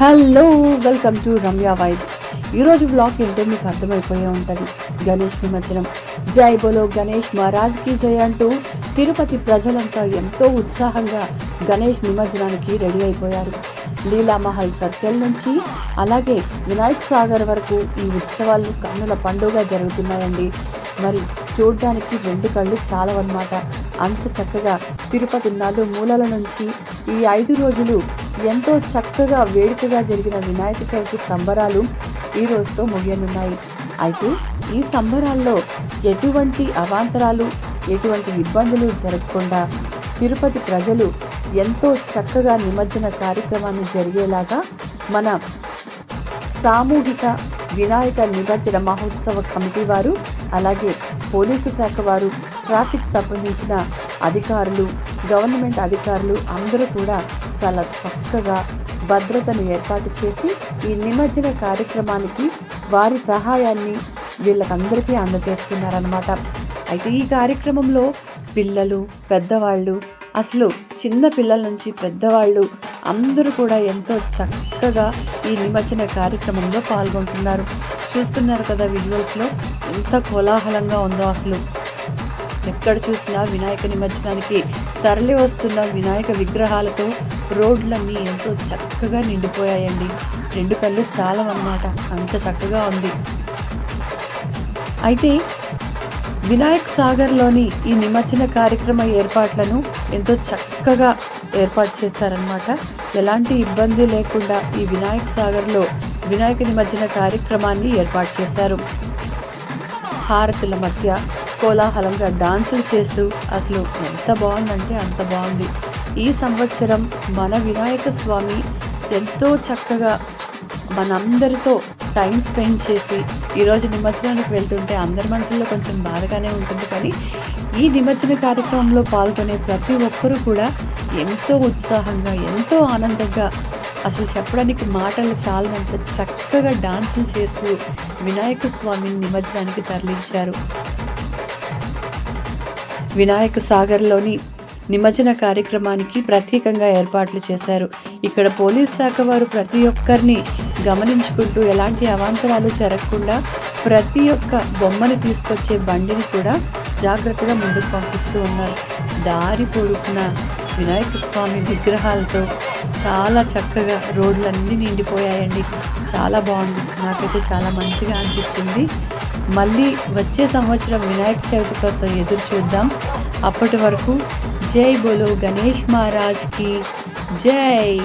Hello welcome to Ramya vibes. ఈరోజు blog ఏంటో మీకు అర్థమైపోయే ఉంటుంది. గణేష్ నిమజ్జనం జై బోలో గణేష్ మహారాజ్కి జై అంటూ తిరుపతి ప్రజలంతా ఎంతో ఉత్సాహంగా గణేష్ నిమజ్జనానికి రెడీ అయిపోయారు. లీలామహల్ సర్కిల్ నుంచి అలాగే వినాయక్ సాగర్ వరకు ఈ ఉత్సవాలు కన్నుల పండుగ జరుగుతున్నాయండి. మరి చూడడానికి రెండు కళ్ళు చాలవన్నమాట. అంత చక్కగా తిరుపతి నాలుగు మూలల నుంచి ఈ ఐదు రోజులు ఎంతో చక్కగా వేడుకగా జరిగిన వినాయక చవితి సంబరాలు ఈ రోజుతో ముగియనున్నాయి. అయితే ఈ సంబరాల్లో ఎటువంటి అవాంతరాలు ఎటువంటి ఇబ్బందులు జరగకుండా తిరుపతి ప్రజలు ఎంతో చక్కగా నిమజ్జన కార్యక్రమాన్ని జరిగేలాగా మన సామూహిక వినాయక నిమజ్జన మహోత్సవ కమిటీ వారు అలాగే పోలీసు శాఖ వారు ట్రాఫిక్ సంబంధించిన అధికారులు గవర్నమెంట్ అధికారులు అందరూ కూడా చాలా చక్కగా భద్రతను ఏర్పాటు చేసి ఈ నిమజ్జన కార్యక్రమానికి వారి సహాయాన్ని వీళ్ళకందరికీ అందజేస్తున్నారనమాట అయితే ఈ కార్యక్రమంలో పిల్లలు పెద్దవాళ్ళు అసలు చిన్న పిల్లల నుంచి పెద్దవాళ్ళు అందరూ కూడా ఎంతో చక్కగా ఈ నిమజ్జన కార్యక్రమంలో పాల్గొంటున్నారు. చూస్తున్నారు కదా విజువల్స్లో ఎంత కోలాహలంగా ఉందో అసలు. ఎక్కడ చూసినా వినాయక నిమజ్జనానికి తరలి వస్తున్న వినాయక విగ్రహాలతో రోడ్లన్నీ ఎంతో చక్కగా నిండిపోయాయండి. రెండు కళ్ళు చాలా అన్నమాట అంత చక్కగా ఉంది. అయితే వినాయక్ సాగర్లోని ఈ నిమజ్జన కార్యక్రమ ఏర్పాట్లను ఎంతో చక్కగా ఏర్పాటు చేశారనమాట ఎలాంటి ఇబ్బంది లేకుండా ఈ వినాయక్ సాగర్లో వినాయక నిమజ్జన కార్యక్రమాన్ని ఏర్పాటు చేశారు. హారతుల మధ్య కోలాహలంగా డాన్సులు చేస్తూ అసలు ఎంత బాగుందంటే అంత బాగుంది. ఈ సంవత్సరం మన వినాయక స్వామి ఎంతో చక్కగా మనందరితో టైం స్పెండ్ చేసి ఈరోజు నిమజ్జనానికి వెళ్తుంటే అందరి మనసుల్లో కొంచెం బాధగానే ఉంటుంది కానీ ఈ నిమజ్జన కార్యక్రమంలో పాల్గొనే ప్రతి ఒక్కరూ కూడా ఎంతో ఉత్సాహంగా ఎంతో ఆనందంగా అసలు చెప్పడానికి మాటలు చాలనంత చక్కగా డాన్సులు చేస్తూ వినాయక స్వామిని నిమజ్జనానికి తరలించారు. వినాయక సాగర్లోని నిమజ్జన కార్యక్రమానికి ప్రత్యేకంగా ఏర్పాట్లు చేశారు. ఇక్కడ పోలీస్ శాఖ వారు ప్రతి ఒక్కరిని గమనించుకుంటూ ఎలాంటి అవాంతరాలు జరగకుండా ప్రతి ఒక్క బొమ్మను తీసుకొచ్చే బండిని కూడా జాగ్రత్తగా ముందుకు పంపిస్తూ ఉన్నారు. దారి పొడుపున వినాయక స్వామి విగ్రహాలతో చాలా చక్కగా రోడ్లన్నీ నిండిపోయాయండి. చాలా బాగుంది. నాకైతే చాలా మంచిగా అనిపించింది. మళ్ళీ వచ్చే సంవత్సరం వినాయక చవితి కోసం ఎదురు చూద్దాం. అప్పటి వరకు జై బోలో గణేష్ మహారాజ్కి జై!